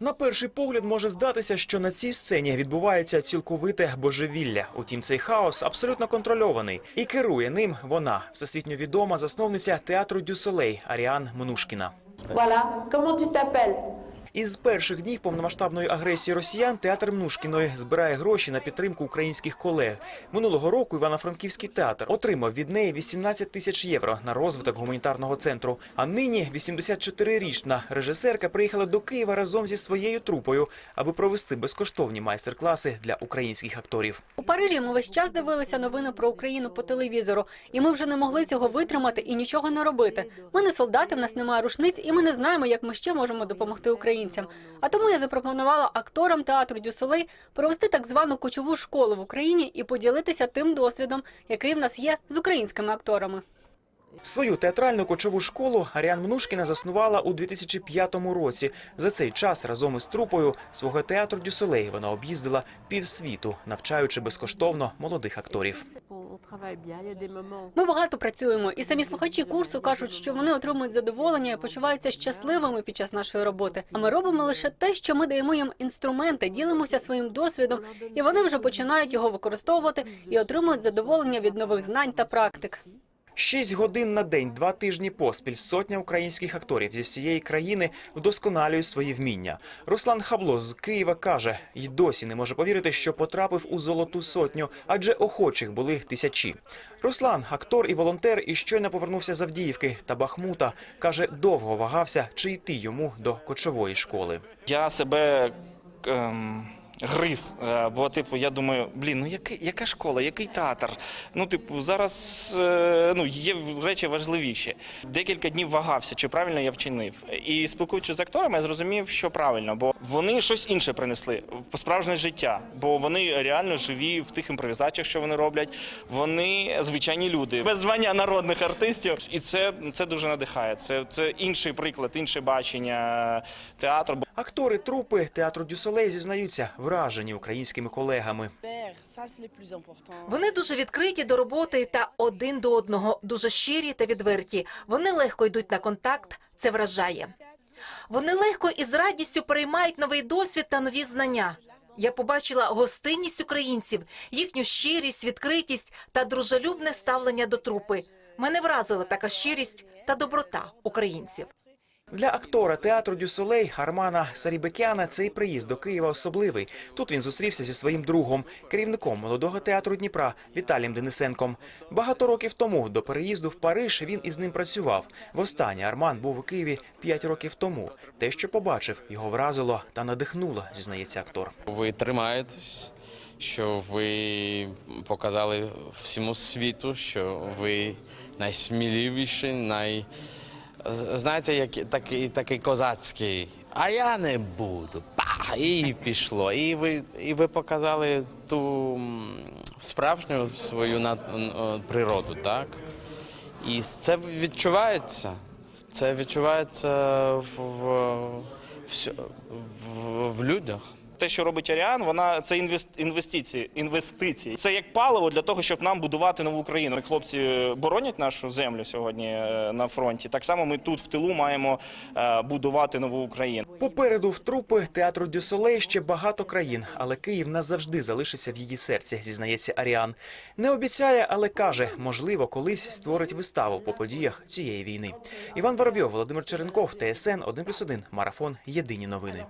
На перший погляд може здатися, що на цій сцені відбувається цілковите божевілля. Утім, цей хаос абсолютно контрольований. І керує ним вона, всесвітньо відома засновниця театру Дюсолей Аріан Мнушкіна. Voilà. Comment tu t'appelles Із перших днів повномасштабної агресії росіян театр Мнушкіної збирає гроші на підтримку українських колег. Минулого року Івано-Франківський театр отримав від неї 18 тисяч євро на розвиток гуманітарного центру. А нині 84-річна режисерка приїхала до Києва разом зі своєю трупою, аби провести безкоштовні майстер-класи для українських акторів. У Парижі ми весь час дивилися новини про Україну по телевізору, і ми вже не могли цього витримати і нічого не робити. Ми не солдати, в нас немає рушниць, і ми не знаємо, як ми ще можемо допомогти українцям. А тому я запропонувала акторам театру Дюсолей провести так звану кочову школу в Україні і поділитися тим досвідом, який в нас є з українськими акторами. Свою театральну кочову школу Аріан Мнушкіна заснувала у 2005 році. За цей час разом із трупою свого театру Дюсолей вона об'їздила півсвіту, навчаючи безкоштовно молодих акторів. Ми багато працюємо, і самі слухачі курсу кажуть, що вони отримують задоволення і почуваються щасливими під час нашої роботи. А ми робимо лише те, що ми даємо їм інструменти, ділимося своїм досвідом, і вони вже починають його використовувати і отримують задоволення від нових знань та практик. Шість годин на день, два тижні поспіль. Сотня українських акторів зі всієї країни вдосконалює свої вміння. Руслан Хабло з Києва каже, й досі не може повірити, що потрапив у золоту сотню, адже охочих були тисячі. Руслан, актор і волонтер, і щойно повернувся з Авдіївки та Бахмута. каже, довго вагався, чи йти йому до кочової школи. Я себе ем, гриз, е, бо типу, я думаю, блін, ну який, яка школа, який театр? Ну, типу, зараз е, ну, є речі важливіші. Декілька днів вагався, чи правильно я вчинив. І спілкуючись з акторами, я зрозумів, що правильно, бо вони щось інше принесли в справжнє життя, бо вони реально живі в тих імпровізаціях, що вони роблять. Вони звичайні люди, без звання народних артистів. І це, це дуже надихає. Це, це інший приклад, інше бачення театру. Актори трупи театру Дюсолей зізнаються, вражені українськими колегами. Вони дуже відкриті до роботи та один до одного, дуже щирі та відверті. Вони легко йдуть на контакт. Це вражає. Вони легко і з радістю переймають новий досвід та нові знання. Я побачила гостинність українців, їхню щирість, відкритість та дружелюбне ставлення до трупи. Мене вразила така щирість та доброта українців. Для актора театру Дюсолей Армана Сарібекяна цей приїзд до Києва особливий. Тут він зустрівся зі своїм другом, керівником молодого театру Дніпра Віталієм Денисенком. Багато років тому до переїзду в Париж він із ним працював. Востаннє Арман був у Києві п'ять років тому. Те, що побачив, його вразило та надихнуло, зізнається актор. Ви тримаєтесь, що ви показали всьому світу, що ви найсміливіші, най... знаєте, як, такий, такий козацький. А я не буду. Па! І пішло. І ви, і ви показали ту справжню свою над, природу, так? І це відчувається. Це відчувається в, в, в, в людях. Те, що робить Аріан, вона це інвест, інвестиції, інвестиції. Це як паливо для того, щоб нам будувати нову країну. Хлопці боронять нашу землю сьогодні е, на фронті. Так само ми тут в тилу маємо е, будувати нову Україну. Попереду в трупи театру Дюсолей ще багато країн, але Київ назавжди залишиться в її серці, зізнається Аріан. Не обіцяє, але каже, можливо, колись створить виставу по подіях цієї війни. Іван Воробйов, Володимир Черенков, ТСН 1+,1, Марафон. Єдині новини.